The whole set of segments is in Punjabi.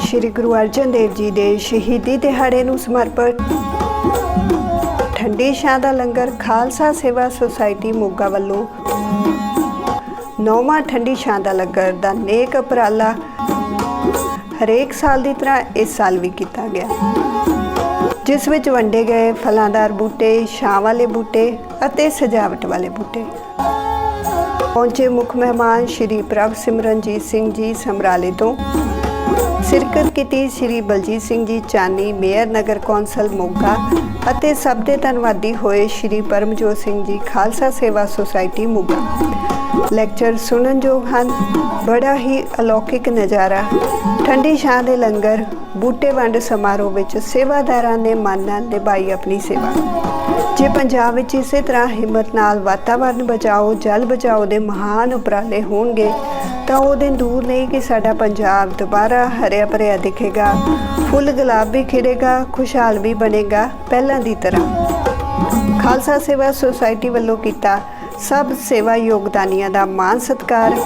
ਸ੍ਰੀ ਗੁਰੂ ਅਰਜਨ ਦੇਵ ਜੀ ਦੇ ਸ਼ਹੀਦੀ ਦਿਹਾੜੇ ਨੂੰ ਸਮਰਪਿਤ ਠੰਡੀ ਛਾਂ ਦਾ ਲੰਗਰ ਖਾਲਸਾ ਸੇਵਾ ਸੁਸਾਇਟੀ ਮੋਗਾ ਵੱਲੋਂ ਨੌਵਾਂ ਠੰਡੀ ਛਾਂ ਦਾ ਲੰਗਰ ਦਾ ਨੇਕ ਉਪਰਾਲਾ ਹਰੇਕ ਸਾਲ ਦੀ ਤਰ੍ਹਾਂ ਇਸ ਸਾਲ ਵੀ ਕੀਤਾ ਗਿਆ। ਜਿਸ ਵਿੱਚ ਵੰਡੇ ਗਏ ਫਲਾਂਦਾਰ ਬੂਟੇ, ਛਾਂ ਵਾਲੇ ਬੂਟੇ ਅਤੇ ਸਜਾਵਟ ਵਾਲੇ ਬੂਟੇ। ਪਹੁੰਚੇ ਮੁੱਖ ਮਹਿਮਾਨ ਸ਼੍ਰੀ ਪ੍ਰਭ ਸਿਮਰਨਜੀਤ ਸਿੰਘ ਜੀ ਸਮਰਾਲੇ ਤੋਂ ਸਿਰਕਤ ਕੀਤੀ ਸ਼੍ਰੀ ਬਲਜੀਤ ਸਿੰਘ ਜੀ ਚਾਨੀ, ਮੇਅਰ ਨਗਰ ਕੌਂਸਲ ਮੋਗਾ ਅਤੇ ਸਭ ਦੇ ਧੰਨਵਾਦੀ ਹੋਏ ਸ਼੍ਰੀ ਪਰਮਜੋਤ ਸਿੰਘ ਜੀ, ਖਾਲਸਾ ਸੇਵਾ ਸੁਸਾਇਟੀ ਮੋਗਾ। ਲੈਕਚਰ ਸੁਣਨਯੋਗ ਹਨ। ਬੜਾ ਹੀ ਅਲੌਕਿਕ ਨਜ਼ਾਰਾ। ਠੰਡੀ ਛਾਂ ਦੇ ਲੰਗਰ, ਬੂਟੇ ਵੰਡ ਸਮਾਰੋਹ ਵਿੱਚ ਸੇਵਾਦਾਰਾਂ ਨੇ ਮਨ ਨਾਲ ਨਿਭਾਈ ਆਪਣੀ ਸੇਵਾ। ਜੇ ਪੰਜਾਬ ਵਿੱਚ ਇਸੇ ਤਰ੍ਹਾਂ ਹਿੰਮਤ ਨਾਲ ਵਾਤਾਵਰਨ ਬਚਾਓ, ਜਲ ਬਚਾਓ ਦੇ ਮਹਾਨ ਉਪਰਾਲੇ ਹੋਣਗੇ, ਤਾਂ ਉਹ ਦਿਨ ਦੂਰ ਨਹੀਂ ਕਿ ਸਾਡਾ ਪੰਜਾਬ ਦੁਬਾਰਾ ਹਰਿਆ ਭਰਿਆ ਦਿਖੇਗਾ, ਫੁੱਲ ਗੁਲਾਬ ਵੀ ਖਿੜੇਗਾ, ਖੁਸ਼ਹਾਲ ਵੀ ਬਣੇਗਾ, ਪਹਿਲਾਂ ਦੀ ਤਰ੍ਹਾਂ। ਖਾਲਸਾ ਸੇਵਾ ਸੁਸਾਇਟੀ ਵੱਲੋਂ ਕੀਤਾ ਸਭ ਸੇਵਾ ਯੋਗਦਾਨੀਆਂ ਦਾ ਮਾਨ ਸਤਿਕਾਰ।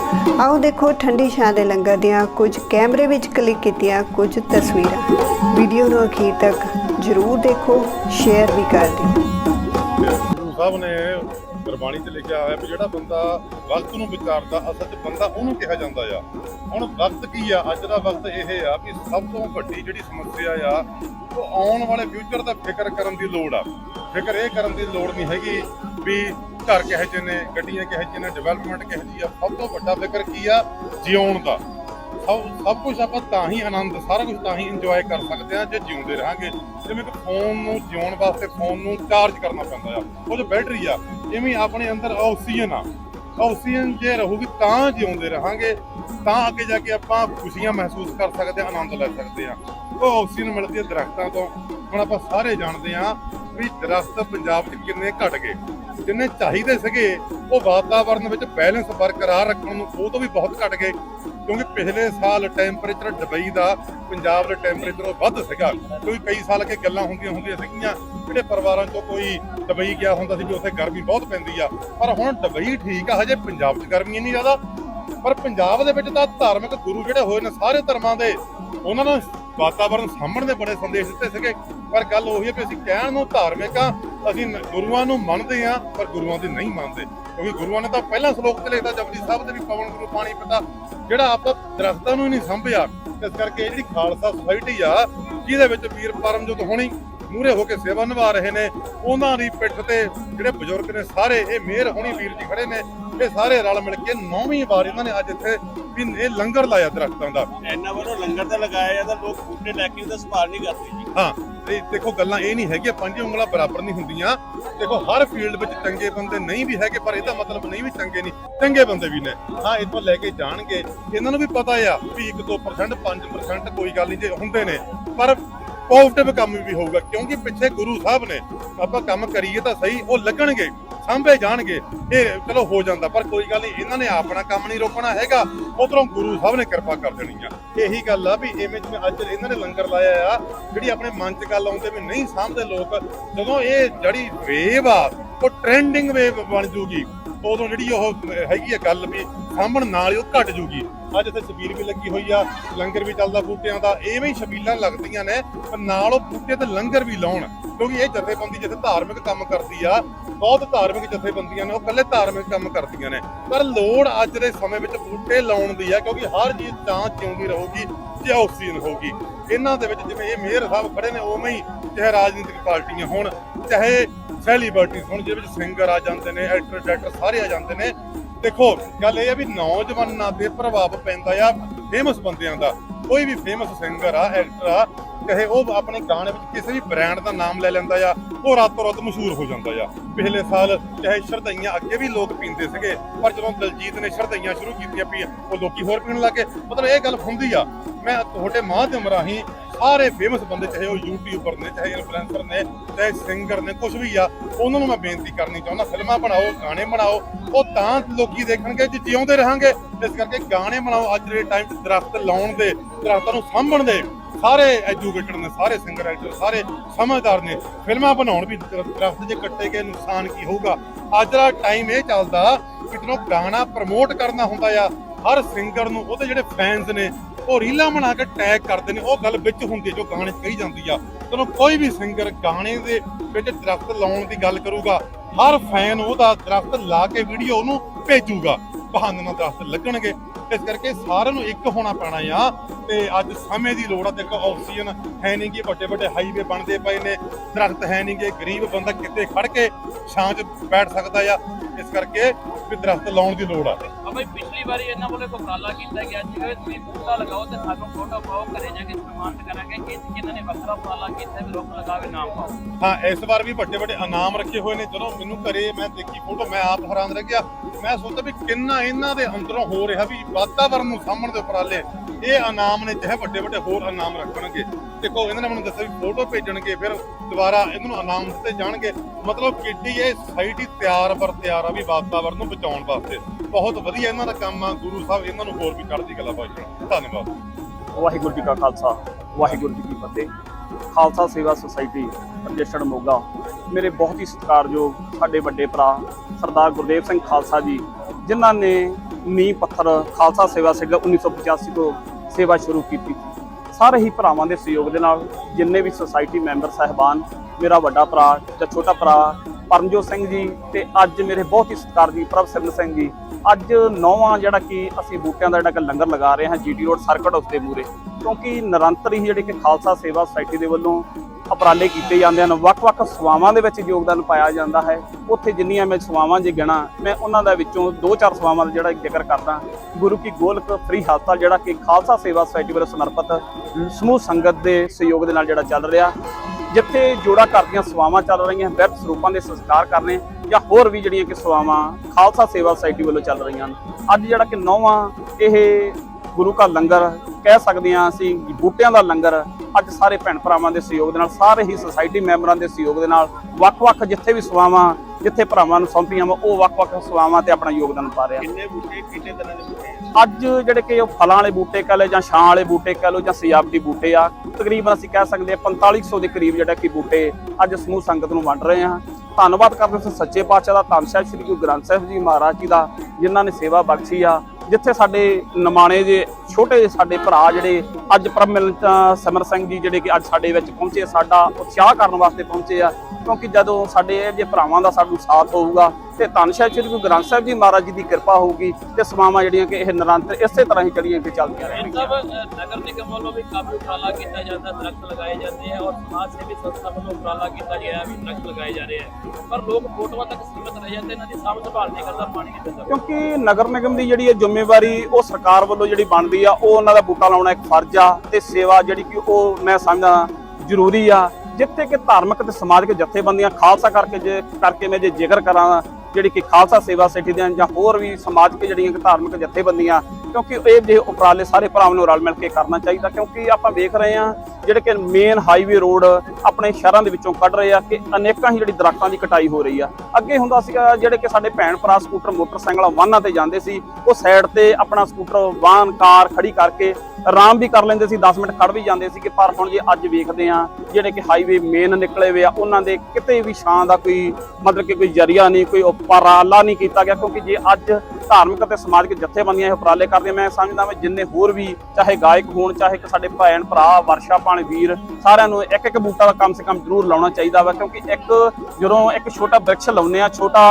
ਆਓ ਦੇਖੋ ਠੰਡੀ ਛਾਂ ਦੇ ਲੰਗਰ ਦੀਆਂ ਕੁਝ ਕੈਮਰੇ ਵਿੱਚ ਕਲਿੱਕ ਕੀਤੀਆਂ ਕੁਝ ਤਸਵੀਰਾਂ। ਵੀਡੀਓ ਨੂੰ ਅਖੀਰ ਤੱਕ ਜ਼ਰੂਰ ਦੇਖੋ ਸ਼ੇਅਰ ਵੀ ਕਰ ਦਿਓ। ਗੁਰੂ ਸਾਹਿਬ ਨੇ ਗੁਰਬਾਣੀ 'ਚ ਲਿਖਿਆ ਹੋਇਆ ਵੀ ਜਿਹੜਾ ਬੰਦਾ ਵਕਤ ਨੂੰ ਵਿਚਾਰਦਾ, ਅਸਲ 'ਚ ਬੰਦਾ ਉਹਨੂੰ ਕਿਹਾ ਜਾਂਦਾ ਆ। ਹੁਣ ਵਕਤ ਕੀ ਆ? ਅੱਜ ਦਾ ਵਕਤ ਇਹ ਆ ਵੀ ਸਭ ਤੋਂ ਵੱਡੀ ਜਿਹੜੀ ਸਮੱਸਿਆ ਆ, ਉਹ ਆਉਣ ਵਾਲੇ ਫਿਊਚਰ ਦਾ ਫਿਕਰ ਕਰਨ ਦੀ ਲੋੜ ਆ। ਫਿਕਰ ਇਹ ਕਰਨ ਦੀ ਲੋੜ ਨਹੀਂ ਹੈਗੀ ਵੀ ਘਰ ਕਿਹੋ ਜਿਹੇ ਨੇ, ਗੱਡੀਆਂ ਕਿਹੋ ਜਿਹੀਆਂ ਨੇ ਡਿਵੈਲਪਮੈਂਟ ਕਿਹੋ ਜਿਹੀ ਆ। ਸਭ ਤੋਂ ਵੱਡਾ ਫਿਕਰ ਕੀ ਆ? ਜਿਉਣ ਦਾ। ਸਭ ਸਭ ਕੁਝ ਆਪਾਂ ਤਾਂ ਹੀ ਆਨੰਦ, ਸਾਰਾ ਕੁਝ ਤਾਂ ਹੀ ਇੰਜੋਏ ਕਰ ਸਕਦੇ ਆ ਜੇ ਜਿਉਂਦੇ ਰਹਾਂਗੇ। ਜਿਵੇਂ ਕਿ ਫੋਨ ਨੂੰ ਜਿਉਣ ਵਾਸਤੇ ਫੋਨ ਨੂੰ ਚਾਰਜ ਕਰਨਾ ਪੈਂਦਾ ਆ। ਉਹ ਜੋ ਬੈਟਰੀ ਆ, ਇਵੇਂ ਆਪਣੇ ਅੰਦਰ ਆਕਸੀਜਨ ਆ। ਆਕਸੀਜਨ ਜੇ ਰਹੂਗੀ ਤਾਂ ਜਿਉਂਦੇ ਰਹਾਂਗੇ, ਤਾਂ ਅੱਗੇ ਜਾ ਕੇ ਆਪਾਂ ਖੁਸ਼ੀਆਂ ਮਹਿਸੂਸ ਕਰ ਸਕਦੇ ਆ ਆਨੰਦ ਲੈ ਸਕਦੇ ਆ ਉਹ ਆਕਸੀਜਨ ਮਿਲਦੀ ਹੈ ਦਰਖਤਾਂ ਤੋਂ। ਹੁਣ ਆਪਾਂ ਸਾਰੇ ਜਾਣਦੇ ਆ ਵੀ ਦਰਖਤ ਪੰਜਾਬ 'ਚ ਕਿੰਨੇ ਘਟ ਗਏ। ਜਿੰਨੇ ਚਾਹੀਦੇ ਸੀਗੇ, ਉਹ ਵਾਤਾਵਰਣ ਵਿੱਚ ਬੈਲੈਂਸ ਬਰਕਰਾਰ ਰੱਖਣ ਨੂੰ ਉਹ ਤੋਂ ਵੀ ਬਹੁਤ ਘਟ ਗਏ। ਕਿਉਂਕਿ ਪਿਛਲੇ ਸਾਲ ਟੈਂਪਰੇਚਰ ਦੁਬਈ ਦਾ, ਪੰਜਾਬ ਦੇ ਟੈਂਪਰੇਚਰ ਵੱਧ ਸੀਗਾ। ਕਿਉਂਕਿ ਕਈ ਸਾਲ ਅੱਗੇ ਗੱਲਾਂ ਹੁੰਦੀਆਂ ਹੁੰਦੀਆਂ ਸੀਗੀਆਂ, ਜਿਹੜੇ ਪਰਿਵਾਰਾਂ ਚੋਂ ਕੋਈ ਦੁਬਈ ਗਿਆ ਹੁੰਦਾ ਸੀ ਵੀ ਉੱਥੇ ਗਰਮੀ ਬਹੁਤ ਪੈਂਦੀ ਆ। ਪਰ ਹੁਣ ਦੁਬਈ ਠੀਕ ਆ, ਹਜੇ ਪੰਜਾਬ 'ਚ ਗਰਮੀ ਨਹੀਂ ਜ਼ਿਆਦਾ। ਪਰ ਪੰਜਾਬ ਦੇ ਵਿੱਚ ਤਾਂ ਧਾਰਮਿਕ ਗੁਰੂ ਜਿਹੜੇ ਹੋਏ ਨੇ, ਸਾਰੇ ਧਰਮਾਂ ਦੇ, ਉਹਨਾਂ ਨੂੰ ਵਾਤਾਵਰਣ ਸਾਂਭਣ ਦੇ ਬੜੇ ਸੰਦੇਸ਼ ਦਿੱਤੇ ਸੀਗੇ। ਪਰ ਗੱਲ ਉਹੀ ਹੈ ਕਿ ਅਸੀਂ ਕਹਿਣ ਨੂੰ ਧਾਰਮਿਕ ਆ ਅਸੀਂ ਗੁਰੂਆਂ ਨੂੰ ਮੰਨਦੇ ਆ ਪਰ ਗੁਰੂਆਂ ਦੀ ਨਹੀਂ ਮੰਨਦੇ। ਕਿਉਂਕਿ ਗੁਰੂਆਂ ਨੇ ਤਾਂ ਪਹਿਲਾਂ ਸ਼ਲੋਕ ਤੇ ਲਿਖਦਾ ਜਪਜੀ ਸਾਹਿਬ ਦੇ ਵੀ ਪਵਨ ਗੁਰੂ ਪਾਣੀ ਪਿਤਾ। ਜਿਹੜਾ ਆਪਾਂ ਦਰਖਤਾਂ ਨੂੰ ਹੀ ਨਹੀਂ ਸੰਭਿਆ ਇਸ ਕਰਕੇ ਜਿਹੜੀ ਖਾਲਸਾ ਸੁਸਾਇਟੀ ਆ ਜਿਹਦੇ ਵਿੱਚ ਵੀਰ ਪਰਮਜੋਤ ਹੋਣੀ ਮੂਰੇ ਹੋ ਕੇ ਸੇਵਾ ਨਿਭਾ ਰਹੇ ਨੇ ਉਹਨਾਂ ਦੀ ਪਿੱਠ ਤੇ ਜਿਹੜੇ ਬਜ਼ੁਰਗ ਨੇ ਸਾਰੇ ਇਹ ਮੇਰ ਹੋਣੀ ਵੀਰ ਜੀ ਖੜੇ ਨੇ ਇਹ ਸਾਰੇ ਰਲ ਮਿਲ ਕੇ ਨੌਵੀਂ ਵਾਰ ਇਹਨਾਂ ਨੇ ਅੱਜ ਇੱਥੇ ਵੀ ਇਹ ਲੰਗਰ ਲਾਇਆ ਦਰਖਤਾਂ ਦਾ। ਇੰਨਾ ਵੱਲੋਂ ਲੰਗਰ ਤਾਂ ਲਗਾਇਆ ਜਾਂਦਾ ਲੋਕ ਬੂਟੇ ਲੈ ਕੇ ਉਹਦਾ ਸੰਭਾਲ ਨਹੀਂ ਕਰਦੇ ਜੀ। ਹਾਂ। ਤੇ ਦੇਖੋ ਗੱਲਾਂ ਇਹ ਨਹੀਂ ਹੈਗੀਆਂ, ਪੰਜ ਉਂਗਲਾਂ ਬਰਾਬਰ ਨਹੀਂ ਹੁੰਦੀਆਂ। ਦੇਖੋ ਹਰ ਫੀਲਡ ਵਿੱਚ ਚੰਗੇ ਬੰਦੇ ਨਹੀਂ ਵੀ ਹੈਗੇ, ਪਰ ਇਹਦਾ ਮਤਲਬ ਨਹੀਂ ਵੀ ਚੰਗੇ ਨਹੀਂ, ਚੰਗੇ ਬੰਦੇ ਵੀ ਨੇ। ਹਾਂ ਇਤੋਂ ਲੈ ਕੇ ਜਾਣਗੇ। ਇਹਨਾਂ ਨੂੰ ਵੀ ਪਤਾ ਆ ਵੀ 1-2% 5% ਕੋਈ ਗੱਲ ਨਹੀਂ ਜੇ ਹੁੰਦੇ ਨੇ। ਪਰ ਪੋਜ਼ਿਟਿਵ ਕੰਮ ਵੀ ਹੋਊਗਾ, ਕਿਉਂਕਿ ਪਿੱਛੇ ਗੁਰੂ ਸਾਹਿਬ ਨੇ, ਆਪਾਂ ਕੰਮ ਕਰੀਏ ਤਾਂ ਸਹੀ, ਉਹ ਲੱਗਣਗੇ। ਸਾਂਭੇ ਜਾਣਗੇ। ਇਹ ਚਲੋ ਹੋ ਜਾਂਦਾ, ਪਰ ਕੋਈ ਗੱਲ ਨਹੀਂ, ਇਹਨਾਂ ਨੇ ਆਪਣਾ ਕੰਮ ਨਹੀਂ ਰੋਕਣਾ ਹੈਗਾ। ਉਧਰੋਂ ਗੁਰੂ ਸਾਹਿਬ ਨੇ ਕਿਰਪਾ ਕਰ ਦੇਣੀ ਆ। ਇਹੀ ਗੱਲ ਆ ਵੀ ਇਵੇਂ ਜਿਵੇਂ ਅੱਜ ਇਹਨਾਂ ਨੇ ਲੰਗਰ ਲਾਇਆ ਆ, ਜਿਹੜੀ ਆਪਣੇ ਮਨ 'ਚ ਗੱਲ ਆਉਂਦੇ ਵੀ ਨਹੀਂ ਸਾਂਭਦੇ ਲੋਕ, ਜਦੋਂ ਇਹ ਜਿਹੜੀ ਵੇਵ ਆ, ਉਹ ਟ੍ਰੈਂਡਿੰਗ ਵੇਵ ਬਣ ਜੂਗੀ, ਉਦੋਂ ਜਿਹੜੀ ਉਹ ਹੈਗੀ ਆ ਗੱਲ ਵੀ ਸਾਂਭਣ ਨਾਲ ਹੀ ਉਹ ਘਟ ਜੂਗੀ। ਅੱਜ ਇੱਥੇ ਛਬੀਲ ਵੀ ਲੱਗੀ ਹੋਈ ਆ, ਲੰਗਰ ਵੀ ਚੱਲਦਾ ਬੂਟਿਆਂ ਦਾ, ਐਵੇਂ ਹੀ ਛਬੀਲਾਂ ਲੱਗਦੀਆਂ ਨੇ, ਪਰ ਨਾਲ ਉਹ ਬੂਟੇ ਤੇ ਲੰਗਰ ਵੀ ਲਾਉਣ, ਕਿਉਂਕਿ ਇਹ ਜਥੇਬੰਦੀ ਜਿੱਥੇ ਧਾਰਮਿਕ ਕੰਮ ਕਰਦੀ ਆ, ਬਹੁਤ ਧਾਰਮਿਕ ਜਥੇਬੰਦੀਆਂ ਨੇ, ਉਹ ਇਕੱਲੇ ਧਾਰਮਿਕ ਕੰਮ ਕਰਦੀਆਂ ਨੇ, ਪਰ ਲੋੜ ਅੱਜ ਦੇ ਸਮੇਂ ਵਿੱਚ ਬੂਟੇ ਲਾਉਣ ਦੀ ਆ, ਕਿਉਂਕਿ ਹਰ ਚੀਜ਼ ਤਾਂ ਜਿਉਂਦੀ ਰਹੂਗੀ ਜੇ ਆਕਸੀਜਨ ਹੋਊਗੀ। ਇਹਨਾਂ ਦੇ ਵਿੱਚ ਜਿਵੇਂ ਇਹ ਮੇਅਰ ਸਾਹਿਬ ਖੜੇ ਨੇ, ਉਵੇਂ ਹੀ ਚਾਹੇ ਰਾਜਨੀਤਿਕ ਪਾਰਟੀਆਂ ਹੋਣ, ਚਾਹੇ ਸੈਲੀਬ੍ਰਿਟੀਜ਼ ਹੋਣ, ਜਿਹਦੇ ਵਿੱਚ ਸਿੰਗਰ ਆ ਜਾਂਦੇ ਨੇ ਐਕਟਰ ਡਾਇਰੈਕਟਰ ਸਾਰੇ ਆ ਜਾਂਦੇ ਨੇ ਦੇਖੋ, ਗੱਲ ਇਹ ਆ ਵੀ ਨੌਜਵਾਨਾਂ ਤੇ ਪ੍ਰਭਾਵ ਪੈਂਦਾ ਆ ਫੇਮਸ ਬੰਦਿਆਂ ਦਾ। ਕੋਈ ਵੀ ਫੇਮਸ ਸਿੰਗਰ ਆ ਐਕਟਰ ਆ, ਚਾਹੇ ਉਹ ਆਪਣੇ ਗਾਣੇ ਵਿੱਚ ਕਿਸੇ ਵੀ ਬ੍ਰਾਂਡ ਦਾ ਨਾਮ ਲੈ ਲੈਂਦਾ ਆ, ਉਹ ਰਾਤੋਂ ਰਾਤ ਮਸ਼ਹੂਰ ਹੋ ਜਾਂਦਾ ਆ। ਪਿਛਲੇ ਸਾਲ ਚਾਹੇ ਸ਼ਰਧਾਈਆਂ ਅੱਗੇ ਵੀ ਲੋਕ ਪੀਂਦੇ ਸੀਗੇ, ਪਰ ਜਦੋਂ ਦਲਜੀਤ ਨੇ ਸ਼ਰਧਾਈਆਂ ਸ਼ੁਰੂ ਕੀਤੀਆਂ ਪੀ ਉਹ ਲੋਕੀ ਹੋਰ ਪੀਣ ਲੱਗੇ, ਮਤਲਬ ਇਹ ਗੱਲ ਹੁੰਦੀ ਆ। ਮੈਂ ਤੁਹਾਡੇ ਮਾਧਿਅਮ ਰਾਹੀਂ ਸਾਰੇ ਫੇਮਸ ਬੰਦੇ, ਚਾਹੇ ਉਹ ਯੂਟਿਊਬਰ ਨੇ, ਚਾਹੇ ਇਨਫਲੂਐਂਸਰ ਨੇ, ਚਾਹੇ ਸਿੰਗਰ ਨੇ ਕੁਝ ਵੀ ਆ, ਉਹਨਾਂ ਨੂੰ ਮੈਂ ਬੇਨਤੀ ਕਰਨੀ ਚਾਹੁੰਦਾ, ਫਿਲਮਾਂ ਬਣਾਓ, ਗਾਣੇ ਬਣਾਓ, ਉਹ ਤਾਂ ਲੋਕੀ ਦੇਖਣਗੇ ਜੇ ਜਿਉਂਦੇ ਰਹਾਂਗੇ। ਇਸ ਕਰਕੇ ਗਾਣੇ ਬਣਾਓ, ਅੱਜ ਦੇ ਟਾਈਮ ਦਰਖਤ ਲਾਉਣ ਦੇ, ਦਰਖਤਾਂ ਨੂੰ ਸਾਂਭਣ ਦੇ, ਸਾਰੇ ਐਜੂਕੇਟਡ ਨੇ, ਸਾਰੇ ਸਿੰਗਰ ਐਕਟਰ ਸਾਰੇ ਸਮਝਦਾਰ ਨੇ। ਫਿਲਮਾਂ ਬਣਾਉਣ ਵੀ ਦਰਖਤ ਜੇ ਕੱਟੇ ਗਏ, ਨੁਕਸਾਨ ਕੀ ਹੋਊਗਾ? ਅੱਜ ਦਾ ਟਾਈਮ ਇਹ ਚੱਲਦਾ ਕਿ ਜਦੋਂ ਗਾਣਾ ਪ੍ਰਮੋਟ ਕਰਨਾ ਹੁੰਦਾ ਆ, ਹਰ ਸਿੰਗਰ ਨੂੰ, ਉਹਦੇ ਜਿਹੜੇ ਫੈਨਸ ਨੇ ਉਹ ਰੀਲਾਂ ਬਣਾ ਕੇ ਟੈਗ ਕਰਦੇ ਨੇ, ਉਹ ਗੱਲ ਵਿੱਚ ਹੁੰਦੀ ਹੈ, ਜੋ ਗਾਣੇ 'ਚ ਕਹੀ ਜਾਂਦੀ ਆ। ਚਲੋ, ਕੋਈ ਵੀ ਸਿੰਗਰ ਗਾਣੇ ਦੇ ਵਿੱਚ ਦਰਖਤ ਲਾਉਣ ਦੀ ਗੱਲ ਕਰੂਗਾ, ਹਰ ਫੈਨ ਉਹਦਾ ਦਰਖਤ ਲਾ ਕੇ ਵੀਡੀਓ ਉਹਨੂੰ ਭੇਜੂਗਾ। ਬਹਾਨੇ ਨਾਲ ਦਰਖਤ ਲੱਗਣਗੇ। ਇਸ ਕਰਕੇ ਸਾਰਿਆਂ ਨੂੰ ਇੱਕ ਹੋਣਾ ਪੈਣਾ ਆ, ਤੇ ਅੱਜ ਸਮੇਂ ਦੀ ਲੋੜ ਆ, ਦੇਖੋ ਆਕਸੀਜਨ ਹੈ ਨਹੀਂ ਕਿ ਵੱਡੇ ਵੱਡੇ ਹਾਈਵੇ ਬਣਦੇ ਪਏ ਨੇ, ਦਰਖਤ ਹੈ ਨਹੀਂ ਕਿ ਗਰੀਬ ਬੰਦਾ ਕਿਤੇ ਖੜ ਕੇ ਛਾਂ 'ਚ ਬੈਠ ਸਕਦਾ ਆ। ਇਸ ਕਰਕੇ ਵੀ ਦਰਖਤ ਲਾਉਣ ਦੀ ਲੋੜ ਆ। ਬਈ ਪਿਛਲੀ ਵਾਰੀ ਇਹਨਾਂ ਵੱਲੋਂ ਇੱਕ ਉਪਰਾਲਾ ਕੀਤਾ ਗਿਆ ਸੀਗਾ ਵੀ ਤੁਸੀਂ ਬੂਟਾ ਲਗਾਓ ਤੇ ਸਾਨੂੰ ਫੋਟੋ ਪਾਓ, ਘਰੇ ਜਾ ਕੇ ਸਨਮਾਨਿਤ ਕਰਾਂਗੇ। ਕਿ ਜਿਨ੍ਹਾਂ ਨੇ ਵੱਖਰਾ ਉਪਰਾਲਾ ਕੀਤਾ ਵੀ ਰੁੱਖ ਲਗਾਵੇ, ਨਾਮ ਪਾਓ। ਹਾਂ, ਇਸ ਵਾਰ ਵੀ ਵੱਡੇ ਵੱਡੇ ਇਨਾਮ ਰੱਖੇ ਹੋਏ ਨੇ। ਜਦੋਂ ਮੈਨੂੰ ਘਰੇ ਮੈਂ ਦੇਖੀ ਫੋਟੋ ਮੈਂ ਆਪ ਹੈਰਾਨ ਰਹਿ ਗਿਆ। ਮੈਂ ਸੋਚਦਾ ਵੀ ਕਿੰਨਾ ਇਹਨਾਂ ਦੇ ਅੰਦਰੋਂ ਹੋ ਰਿਹਾ ਵੀ ਵਾਤਾਵਰਨ ਨੂੰ ਸਾਂਭਣ ਦੇ ਉਪਰਾਲੇ। ਇਹ ਇਨਾਮ ਨੇ ਚਾਹੇ ਵੱਡੇ ਵੱਡੇ ਹੋਰ ਇਨਾਮ ਰੱਖਣਗੇ। ਦੇਖੋ ਇਹਨਾਂ ਨੇ ਮੈਨੂੰ ਦੱਸਿਆ ਵੀ ਫੋਟੋ ਭੇਜਣਗੇ, ਫਿਰ ਦੁਬਾਰਾ ਇਹਨਾਂ ਨੂੰ ਇਨਾਮ ਦਿੱਤੇ ਜਾਣਗੇ। ਮਤਲਬ ਕਿੱਡੀ ਇਹ ਸੋਸਾਇਟੀ ਤਿਆਰ ਪਰ ਤਿਆਰ ਆ ਵੀ ਵਾਤਾਵਰਨ ਨੂੰ ਬਚਾਉਣ ਵਾਸਤੇ। ਬਹੁਤ ਵਧੀਆ ਇਹਨਾਂ ਦਾ ਕੰਮ ਆ, ਗੁਰੂ ਸਾਹਿਬ ਇਹਨਾਂ ਨੂੰ ਹੋਰ ਵੀ ਚੜ੍ਹਦੀ ਕਲਾ ਬਖਸ਼ਣ ਧੰਨਵਾਦ। ਵਾਹਿਗੁਰੂ ਜੀ ਕਾ ਖਾਲਸਾ, ਵਾਹਿਗੁਰੂ ਜੀ ਕੀ ਫਤਿਹ। ਖਾਲਸਾ ਸੇਵਾ ਸੁਸਾਇਟੀ ਰਜਿਸਟਰਡ ਮੋਗਾ। ਮੇਰੇ ਬਹੁਤ ਹੀ ਸਤਿਕਾਰਯੋਗ ਸਾਡੇ ਵੱਡੇ ਭਰਾ, ਸਰਦਾਰ ਗੁਰਦੇਵ ਸਿੰਘ ਖਾਲਸਾ ਜੀ, ਜਿਨ੍ਹਾਂ ਨੇ ਨੀਂਹ ਪੱਥਰ ਖਾਲਸਾ ਸੇਵਾ ਸੁਸਾਇਟੀ ਦਾ 1985 ਤੋਂ ਸੇਵਾ ਸ਼ੁਰੂ ਕੀਤੀ ਸਾਰੇ ਹੀ ਭਰਾਵਾਂ ਦੇ ਸਹਿਯੋਗ ਦੇ ਨਾਲ ਜਿੰਨੇ ਵੀ ਸੁਸਾਇਟੀ ਮੈਂਬਰ, ਸਹਿਬਾਨ, ਮੇਰਾ ਵੱਡਾ ਭਰਾ ਜਾਂ ਛੋਟਾ ਭਰਾ ਪਰਮਜੋਤ ਸਿੰਘ ਜੀ ਤੇ ਅੱਜ ਮੇਰੇ ਬਹੁਤ ਹੀ ਸਤਿਕਾਰ ਜੀ ਪ੍ਰਭ ਸਿਮਰਨ ਸਿੰਘ ਜੀ। ਅੱਜ ਨੌਵਾਂ ਜਿਹੜਾ ਕਿ ਅਸੀਂ ਬੂਟਿਆਂ ਦਾ ਜਿਹੜਾ ਕਿ ਲੰਗਰ ਲਗਾ ਰਹੇ ਹਾਂ ਜੀਟੀ ਰੋਡ ਸਰਕਟ ਹਾਊਸ ਦੇ ਮੂਰੇ ਕਿਉਂਕਿ ਨਿਰੰਤਰ ਹੀ ਜਿਹੜੇ ਕਿ ਖਾਲਸਾ ਸੇਵਾ ਸੁਸਾਇਟੀ ਦੇ ਵੱਲੋਂ ਉਪਰਾਲੇ ਕੀਤੇ ਜਾਂਦੇ ਹਨ। ਵੱਖ-ਵੱਖ ਸੇਵਾਵਾਂ ਦੇ ਵਿੱਚ ਯੋਗਦਾਨ ਪਾਇਆ ਜਾਂਦਾ ਹੈ। ਉੱਥੇ ਜਿੰਨੀਆਂ ਮੈਂ ਸੇਵਾਵਾਂ ਜੇ ਗਿਣਾ, ਮੈਂ ਉਹਨਾਂ ਦਾ ਵਿੱਚੋਂ ਦੋ ਚਾਰ ਸੇਵਾਵਾਂ ਦਾ ਜਿਹੜਾ ਜ਼ਿਕਰ ਕਰਦਾ। ਗੁਰੂ ਕੀ ਗੋਲਕ ਫ੍ਰੀ ਹਸਪਤਾਲ ਜਿਹੜਾ ਕਿ ਖਾਲਸਾ ਸੇਵਾ ਸੁਸਾਇਟੀ ਵੱਲੋਂ ਸਮਰਪਿਤ ਸਮੂਹ ਸੰਗਤ ਦੇ ਸਹਿਯੋਗ ਦੇ ਨਾਲ ਜਿਹੜਾ ਚੱਲ ਰਿਹਾ। ਜਿੱਥੇ ਜੋੜਾ ਘਰ ਦੀਆਂ ਸੇਵਾਵਾਂ ਚੱਲ ਰਹੀਆਂ ਬਿਰਧ ਸਰੂਪਾਂ ਦੇ ਸੰਸਕਾਰ ਕਰਨੇ ਜਾਂ ਹੋਰ ਵੀ ਜਿਹੜੀਆਂ ਕਿ ਸੇਵਾਵਾਂ ਖਾਲਸਾ ਸੇਵਾ ਸੁਸਾਇਟੀ ਵੱਲੋਂ ਚੱਲ ਰਹੀਆਂ ਹਨ। ਅੱਜ ਜਿਹੜਾ ਕਿ ਨੌਵਾਂ ਇਹ ਗੁਰੂ ਘਰ ਲੰਗਰ ਕਹਿ ਸਕਦੇ ਹਾਂ ਅਸੀਂ ਬੂਟਿਆਂ ਦਾ ਲੰਗਰ ਅੱਜ ਸਾਰੇ ਭੈਣ ਭਰਾਵਾਂ ਦੇ ਸਹਿਯੋਗ ਦੇ ਨਾਲ ਸਾਰੇ ਹੀ ਸੁਸਾਇਟੀ ਮੈਂਬਰਾਂ ਦੇ ਸਹਿਯੋਗ ਦੇ ਨਾਲ ਵੱਖ-ਵੱਖ ਜਿੱਥੇ ਵੀ ਸੇਵਾਵਾਂ ਜਿੱਥੇ ਭਰਾਵਾਂ ਨੂੰ ਸੌਂਪੀਆਂ ਵਾ ਉਹ ਵੱਖ-ਵੱਖ ਸੇਵਾਵਾਂ ਤੇ ਆਪਣਾ ਯੋਗਦਾਨ ਪਾ ਰਹੇ ਕਿੰਨੇ ਬੂਟੇ ਕਿੰਨੇ ਤਰ੍ਹਾਂ ਦੇ ਬੂਟੇ ਆ? ਅੱਜ ਜਿਹੜੇ ਕਿ ਉਹ ਫਲਾਂ ਵਾਲੇ ਬੂਟੇ ਕਹ ਲਓ ਜਾਂ ਛਾਂ ਵਾਲੇ ਬੂਟੇ ਕਹ ਲਓ ਜਾਂ ਸਜਾਵਟੀ ਬੂਟੇ ਆ ਤਕਰੀਬਨ ਅਸੀਂ ਕਹਿ ਸਕਦੇ ਹਾਂ 4500 ਦੇ ਕਰੀਬ ਜਿਹੜਾ ਕਿ ਬੂਟੇ ਅੱਜ ਸਮੂਹ ਸੰਗਤ ਨੂੰ ਵੰਡ ਰਹੇ ਹਾਂ। ਧੰਨਵਾਦ ਕਰਦੇ ਹਾਂ ਸੱਚੇ ਪਾਤਸ਼ਾਹ ਦਾ ਧੰਨ ਸਾਹਿਬ ਸ੍ਰੀ ਗੁਰੂ ਗ੍ਰੰਥ ਸਾਹਿਬ ਜੀ ਮਹਾਰਾਜ ਜੀ ਦਾ ਜਿਨ੍ਹਾਂ ਨੇ ਸੇਵਾ ਬਖਸ਼ੀ ਆ। ਜਿੱਥੇ ਸਾਡੇ ਨਿਮਾਣੇ ਦੇ ਛੋਟੇ ਸਾਡੇ ਭਰਾ ਜਿਹੜੇ ਅੱਜ ਪ੍ਰਮਿਲ ਸਮਰ ਸਿੰਘ ਜੀ ਜਿਹੜੇ ਕਿ ਅੱਜ ਸਾਡੇ ਵਿੱਚ ਪਹੁੰਚੇ, ਸਾਡਾ ਉਤਸ਼ਾਹ ਕਰਨ ਵਾਸਤੇ ਪਹੁੰਚੇ ਆ, ਕਿਉਂਕਿ ਜਦੋਂ ਸਾਡੇ ਇਹ ਜੇ ਭਰਾਵਾਂ ਦਾ ਸਾਨੂੰ ਸਾਥ ਹੋਊਗਾ ਤੇ ਧੰਨ ਸਾਹਿਬ ਸ੍ਰੀ ਗੁਰੂ ਗ੍ਰੰਥ ਸਾਹਿਬ ਜੀ ਮਹਾਰਾਜ ਜੀ ਦੀ ਕਿਰਪਾ ਹੋਊਗੀ ਤੇ ਸਮਾਵਾਂ ਜਿਹੜੀਆਂ ਕਿ ਇਹ ਨਿਰੰਤਰ ਇਸੇ ਤਰ੍ਹਾਂ ਹੀ ਚੱਲੀਆਂ ਕਿ ਚੱਲਦੀਆਂ ਰਹਿਣਗੀਆਂ। ਨਗਰ ਨਿਗਮ ਵੱਲੋਂ ਵੀ ਕਾਫੀ ਉਪਰਾਲਾ ਕੀਤਾ ਜਾਂਦਾ ਦਰਖਤ ਲਗਾਏ ਜਾਂਦੇ ਆ ਔਰ ਸਮਾਜ ਸੇਵੀ ਸੰਸਥਾ ਵੱਲੋਂ ਉਪਰਾਲਾ ਕੀਤਾ ਗਿਆ ਵੀ ਦਰਖਤ ਲਗਾਏ ਜਾ ਰਹੇ ਆ। ਪਰ ਲੋਕ ਫੋਟੋਆਂ ਤੱਕ ਸੀਮਤ ਰਹਿ ਜਾਂਦੇ ਇਹਨਾਂ ਦੀ ਸਾਂਭ ਸੰਭਾਲ ਨਹੀਂ ਕਰਦਾ ਪਾਣੀ ਨਹੀਂ ਦਿੰਦਾ। ਕਿਉਂਕਿ ਨਗਰ ਨਿਗਮ ਦੀ ਜਿਹੜੀ ਇਹ ਜ਼ਿੰਮੇਵਾਰੀ ਉਹ ਸਰਕਾਰ ਵੱਲੋਂ ਜਿਹੜੀ ਬਣਦੀ ਆ ਉਹ ਉਹਨਾਂ ਦਾ ਬੂਟਾ ਲਾਉਣਾ ਇੱਕ ਫਰਜ਼ ਆ ਤੇ ਸੇਵਾ ਜਿਹੜੀ ਕਿ ਉਹ ਮੈਂ ਸਮਝਦਾ ਜ਼ਰੂਰੀ ਆ। ਜਿੱਥੇ ਕਿ ਧਾਰਮਿਕ ਤੇ ਸਮਾਜਿਕ ਜਥੇਬੰਦੀਆਂ ਖਾਲਸਾ ਕਰਕੇ ਜੇ ਕਰਕੇ ਮੈਂ ਜੇ ਜ਼ਿਕਰ ਕਰਾਂ ਜਿਹੜੀ ਕਿ ਖਾਲਸਾ ਸੇਵਾ ਸਿੱਖੀ ਦੀਆਂ ਜਾਂ ਹੋਰ ਵੀ ਸਮਾਜਿਕ ਜਿਹੜੀਆਂ ਕਿ ਧਾਰਮਿਕ ਜਥੇਬੰਦੀਆਂ ਕਿਉਂਕਿ ਇਹ ਜੇ ਉਪਰਾਲੇ ਸਾਰੇ ਭਰਾਵਾਂ ਨੂੰ ਰਲ ਮਿਲ ਕੇ ਕਰਨਾ ਚਾਹੀਦਾ, ਕਿਉਂਕਿ ਆਪਾਂ ਵੇਖ ਰਹੇ ਹਾਂ ਜਿਹੜੇ ਕਿ ਮੇਨ ਹਾਈਵੇ ਰੋਡ ਆਪਣੇ ਸ਼ਹਿਰਾਂ ਦੇ ਵਿੱਚੋਂ ਕੱਢ ਰਹੇ ਆ ਕਿ ਅਨੇਕਾਂ ਹੀ ਜਿਹੜੀ ਦਰਖਤਾਂ ਦੀ ਕਟਾਈ ਹੋ ਰਹੀ ਆ। ਅੱਗੇ ਹੁੰਦਾ ਸੀਗਾ ਜਿਹੜੇ ਕਿ ਸਾਡੇ ਭੈਣ ਭਰਾ ਸਕੂਟਰ, ਮੋਟਰਸਾਈਕਲਾਂ, ਵਾਹਨਾਂ ਤੇ ਜਾਂਦੇ ਸੀ, ਉਹ ਸਾਈਡ ਤੇ ਆਪਣਾ ਸਕੂਟਰ, ਵਾਹਨ, ਕਾਰ ਖੜੀ ਕਰਕੇ ਆਰਾਮ ਵੀ ਕਰ ਲੈਂਦੇ ਸੀ 10 ਮਿੰਟ ਖੜ ਵੀ ਜਾਂਦੇ ਸੀ ਕਿ ਪਰ ਹੁਣ ਜੇ ਅੱਜ ਵੇਖਦੇ ਆ ਜਿਹੜੇ ਕਿ ਹਾਈਵੇ ਮੇਨ ਨਿਕਲੇ ਹੋਏ ਆ, ਉਹਨਾਂ ਦੇ ਕਿਤੇ ਵੀ ਛਾਂ ਦਾ ਕੋਈ ਮਤਲਬ ਕਿ ਕੋਈ ਜਰੀਆ ਨਹੀਂ, ਕੋਈ ਉਪਰਾਲਾ ਨਹੀਂ ਕੀਤਾ ਗਿਆ, ਕਿਉਂਕਿ ਜੇ ਅੱਜ ਧਾਰਮਿਕ ਅਤੇ ਸਮਾਜਿਕ ਜਥੇਬੰਦੀਆਂ ਇਹ ਉਪਰਾਲੇ ਕਰਦੀਆਂ ਮੈਂ ਸਮਝਦਾ ਮੈਂ ਜਿੰਨੇ ਹੋਰ ਵੀ, ਚਾਹੇ ਗਾਇਕ ਹੋਣ, ਚਾਹੇ ਸਾਡੇ ਭੈਣ ਭਰਾ, ਵਰਸ਼ਾ ਪਾਣ ਵੀਰ, ਸਾਰਿਆਂ ਨੂੰ ਇੱਕ ਇੱਕ ਬੂਟਾ ਦਾ ਕਮ ਸੇ ਕਮ ਜ਼ਰੂਰ ਲਾਉਣਾ ਚਾਹੀਦਾ ਵਾ। ਕਿਉਂਕਿ ਇੱਕ ਜਦੋਂ ਇੱਕ ਛੋਟਾ ਬ੍ਰਿਕਸ਼ ਲਾਉਨੇ ਆ ਛੋਟਾ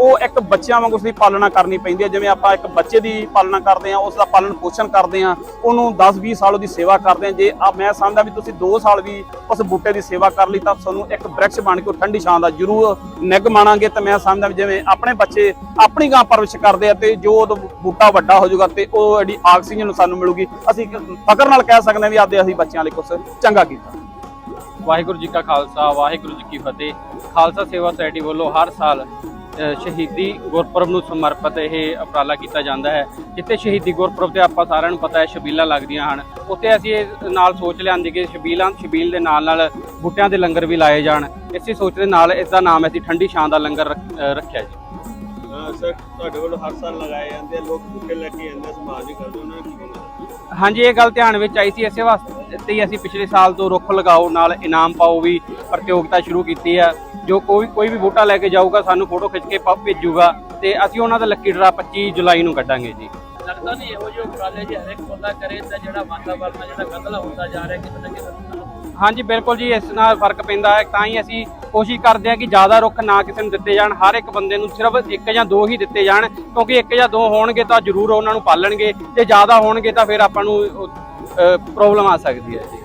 ਉਹ ਇੱਕ ਬੱਚਿਆਂ ਵਾਂਗ ਉਸ ਦੀ ਪਾਲਣਾ ਕਰਨੀ ਪੈਂਦੀ ਹੈ। ਜਿਵੇਂ ਆਪਾਂ ਇੱਕ ਬੱਚੇ ਦੀ ਪਾਲਣਾ ਕਰਦੇ ਆ ਉਸ ਦਾ ਪਾਲਣ ਪੋਸ਼ਣ ਕਰਦੇ ਆ ਉਹਨੂੰ 10-20 ਸਾਲ ਉਹਦੀ ਸੇਵਾ ਕਰਦੇ ਆ ਜੇ ਆ ਮੈਂ ਸਮਝਦਾ ਵੀ ਤੁਸੀਂ 2 ਸਾਲ ਵੀ ਉਸ ਬੂਟੇ ਦੀ ਸੇਵਾ ਕਰ ਲਈ ਤਾਂ ਤੁਹਾਨੂੰ ਇੱਕ ਬ੍ਰਿਕਸ਼ ਬਣ ਕੇ ਉਹ ਠੰਡੀ ਛਾਂ ਦਾ ਜ਼ਰੂਰ ਨਿੱਘ ਮਾਣਾਂਗੇ। ਤੇ ਮੈਂ ਸਮਝਦਾ ਜਿਵੇਂ ਆਪਣੇ ਬੱਚੇ ਆਪਣੀ ਗਾਂ ਪਰਵਿਸ਼ ਕਰਦੇ ਆ ਤੇ ਜੋ ਉਹ ਬੂਟਾ ਵੱਡਾ ਹੋ ਜਾਊਗਾ ਤੇ ਉਹ ਜਿਹੜੀ ਆਕਸੀਜਨ ਸਾਨੂੰ ਮਿਲੂਗੀ। ਅਸੀਂ ਫਕਰ ਨਾਲ ਕਹਿ ਸਕਦੇ ਹਾਂ ਵੀ ਆਪਦੇ ਅਸੀਂ ਬੱਚਿਆਂ ਲਈ ਕੁਝ ਚੰਗਾ ਕੀਤਾ। ਵਾਹਿਗੁਰੂ ਜੀ ਕਾ ਖਾਲਸਾ, ਵਾਹਿਗੁਰੂ ਜੀ ਕੀ ਫਤਿਹ। ਖਾਲਸਾ ਸੇਵਾ ਸੁਸਾਇਟੀ ਵੱਲੋਂ ਹਰ ਸਾਲ ਸ਼ਹੀਦੀ ਗੁਰਪੁਰਬ ਨੂੰ ਸਮਰਪਿਤ ਇਹ ਉਪਰਾਲਾ ਕੀਤਾ ਜਾਂਦਾ ਹੈ। ਜਿੱਥੇ ਸ਼ਹੀਦੀ ਗੁਰਪੁਰਬ ਤੇ ਆਪਾਂ ਸਾਰਿਆਂ ਨੂੰ ਪਤਾ ਹੈ, ਸ਼ਬੀਲਾਂ ਲੱਗਦੀਆਂ ਹਨ। ਉੱਥੇ ਅਸੀਂ ਇਹ ਨਾਲ ਸੋਚ ਲਿਆਂਦੀ ਕਿ ਸ਼ਬੀਲਾਂ, ਸ਼ਬੀਲ ਦੇ ਨਾਲ ਨਾਲ ਬੂਟਿਆਂ ਦੇ ਲੰਗਰ ਵੀ ਲਾਏ ਜਾਣ। ਇਸੇ ਸੋਚ ਦੇ ਨਾਲ ਇਸ ਦਾ ਨਾਮ ਅਸੀਂ ਠੰਡੀ ਛਾਂ ਦਾ ਲੰਗਰ ਰੱਖ- ਰੱਖਿਆ ਜੀ। ਸਰ, ਤੁਹਾਡੇ ਵੱਲੋਂ ਹਰ ਸਾਲ ਲਗਾਏ ਜਾਂਦੇ ਆ, ਲੋਕ ਬੂਟੇ ਲੈ ਕੇ ਜਾਂਦੇ ਆ, ਸਮਾਜ ਵੀ ਕਰਦੇ ਉਹਨਾਂ ਨੂੰ ਕੀ ਕਹਿਣਾ ਹਾਂਜੀ ਇਹ ਗੱਲ ਧਿਆਨ ਵਿੱਚ ਆਈ ਸੀ। ਇਸੇ ਵਾਸਤੇ ਹੀ ਅਸੀਂ ਪਿਛਲੇ ਸਾਲ ਤੋਂ ਰੁੱਖ ਲਗਾਓ ਨਾਲ ਇਨਾਮ ਪਾਓ ਵੀ ਪ੍ਰਤੀਯੋਗਤਾ ਸ਼ੁਰੂ ਕੀਤੀ ਹੈ ਜੋ ਕੋਈ ਕੋਈ ਵੀ ਬੂਟਾ ਲੈ ਕੇ ਜਾਊਗਾ ਸਾਨੂੰ ਫੋਟੋ ਖਿੱਚ ਕੇ ਭੇਜੂਗਾ ਤੇ ਅਸੀਂ ਉਹਨਾਂ ਦਾ ਲੱਕੀ ਡਰਾ 25 ਜੁਲਾਈ ਨੂੰ ਕੱਢਾਂਗੇ ਜੀ। ਲੱਗਦਾ ਨਹੀਂ ਇਹੋ ਜਿਹੇ ਉਪਰਾਲੇ ਜੇ ਹਰੇਕ ਬੰਦਾ ਕਰੇ ਤਾਂ ਜਿਹੜਾ ਵਾਤਾਵਰਨ ਆ ਜਿਹੜਾ ਗੰਦਲਾ ਹੁੰਦਾ ਜਾ ਰਿਹਾ ਕਿਤੇ ਨਾ ਕਿਤੇ ਹਾਂਜੀ ਬਿਲਕੁਲ ਜੀ ਇਸ ਨਾਲ ਫ਼ਰਕ ਪੈਂਦਾ ਹੈ। ਤਾਂ ਹੀ ਅਸੀਂ ਕੋਸ਼ਿਸ਼ ਕਰਦੇ ਹਾਂ ਕਿ ਜ਼ਿਆਦਾ ਰੁੱਖ ਨਾ ਕਿਸੇ ਨੂੰ ਦਿੱਤੇ ਜਾਣ, ਹਰ ਇੱਕ ਬੰਦੇ ਨੂੰ ਸਿਰਫ ਇੱਕ ਜਾਂ ਦੋ ਹੀ ਦਿੱਤੇ ਜਾਣ, ਕਿਉਂਕਿ ਇੱਕ ਜਾਂ ਦੋ ਹੋਣਗੇ ਤਾਂ ਜ਼ਰੂਰ ਉਹਨਾਂ ਨੂੰ ਪਾਲਣਗੇ, ਜੇ ਜ਼ਿਆਦਾ ਹੋਣਗੇ ਤਾਂ ਫਿਰ ਆਪਾਂ ਨੂੰ ਪ੍ਰੋਬਲਮ ਆ ਸਕਦੀ ਹੈ ਜੀ।